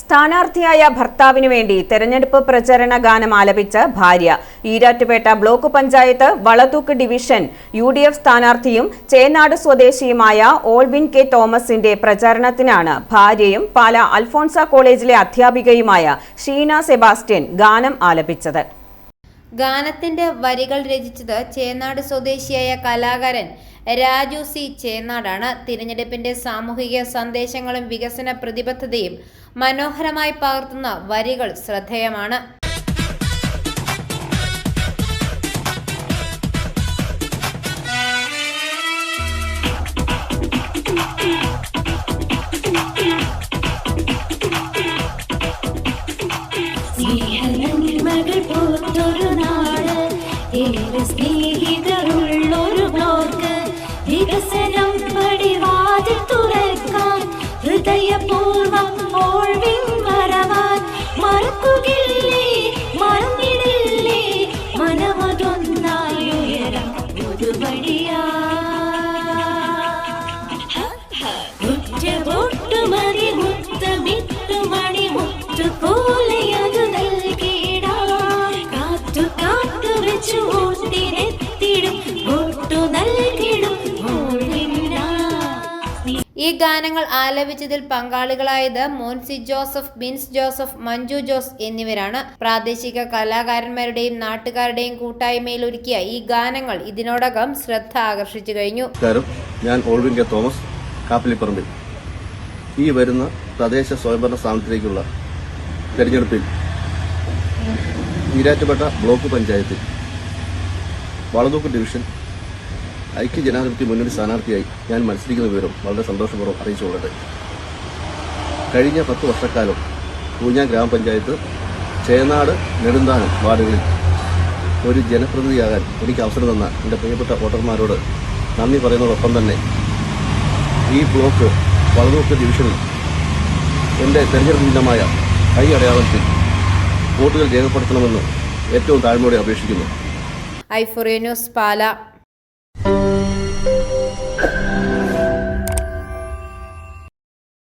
സ്ഥാനാർത്ഥിയായ ഭർത്താവിനു വേണ്ടി തെരഞ്ഞെടുപ്പ് പ്രചരണ ഗാനം ആലപിച്ച് ഭാര്യ. Erattupetta block panchayat Valathookku division U D F സ്ഥാനാർത്ഥിയും ചേനാട് സ്വദേശിയുമായ ഓൾവിൻ കെ തോമസിന്റെ പ്രചാരണത്തിനാണ് ഭാര്യയും പാല അൽഫോൺസ കോളേജിലെ അധ്യാപികയുമായ ഷീന സെബാസ്റ്റ്യൻ ഗാനം ആലപിച്ചത്. ഗാനത്തിന്റെ വരികൾ രചിച്ചത് ചേന്നാട് സ്വദേശിയായ കലാകാരൻ രാജു സി ചേന്നാടാണ്. തിരഞ്ഞെടുപ്പിന്റെ സാമൂഹിക സന്ദേശങ്ങളും വികസന പ്രതിബദ്ധതയും മനോഹരമായി പകർത്തുന്ന വരികൾ ശ്രദ്ധേയമാണ്. സ്നേഹിതരുള്ളൊരു ബ്ലോക്ക് വികസനം ഈ ഗാനങ്ങൾ ആലപിച്ചതിൽ പങ്കാളികളായത് മോൻസി ജോസഫ് ബിൻസ് ജോസഫ് മഞ്ജു ജോസ് എന്നിവരാണ്. പ്രാദേശിക കലാകാരന്മാരുടെയും നാട്ടുകാരുടെയും കൂട്ടായ്മയിൽ ഒരുക്കിയ ഈ ഗാനങ്ങൾ ഇതിനോടകം ശ്രദ്ധ ആകർഷിച്ചു കഴിഞ്ഞു. ഞാൻ ഓൾവിൻ കെ തോമസ് കാപ്പിലിപ്പറമ്പിൽ. ഈ വരുന്ന തദ്ദേശ സ്വയംഭരണ സ്ഥാനത്തിലേക്കുള്ള തെരഞ്ഞെടുപ്പിൽ ഈരാറ്റുപേട്ട ബ്ലോക്ക് പഞ്ചായത്തിൽ വളതൂക്ക് ഡിവിഷൻ ഐക്യ ജനാധിപത്യ മുന്നണി സ്ഥാനാർത്ഥിയായി ഞാൻ മത്സരിക്കുന്ന വിവരം വളരെ സന്തോഷപൂർവം അറിയിച്ചുകൊള്ളട്ടെ കഴിഞ്ഞ പത്ത് വർഷക്കാലം പൂഞ്ഞ ഗ്രാമപഞ്ചായത്ത് ചേനാട് നെടുന്താനം വാർഡുകളിൽ ഒരു ജനപ്രതിനിധിയാകാൻ എനിക്ക് അവസരം തന്ന എന്റെ പ്രിയപ്പെട്ട വോട്ടർമാരോട് നന്ദി പറയുന്നതോടൊപ്പം തന്നെ ഈ ബ്ലോക്ക് വളതൂക്ക് ഡിവിഷനിൽ എന്റെ തെരഞ്ഞെടുപ്പ് ചിഹ്നമായ കൈ അടയാളത്തിൽ വോട്ടുകൾ രേഖപ്പെടുത്തണമെന്ന് ഏറ്റവും താഴ്മയോടെ അപേക്ഷിക്കുന്നു. ഐഫോറിയ ന്യൂസ് പാല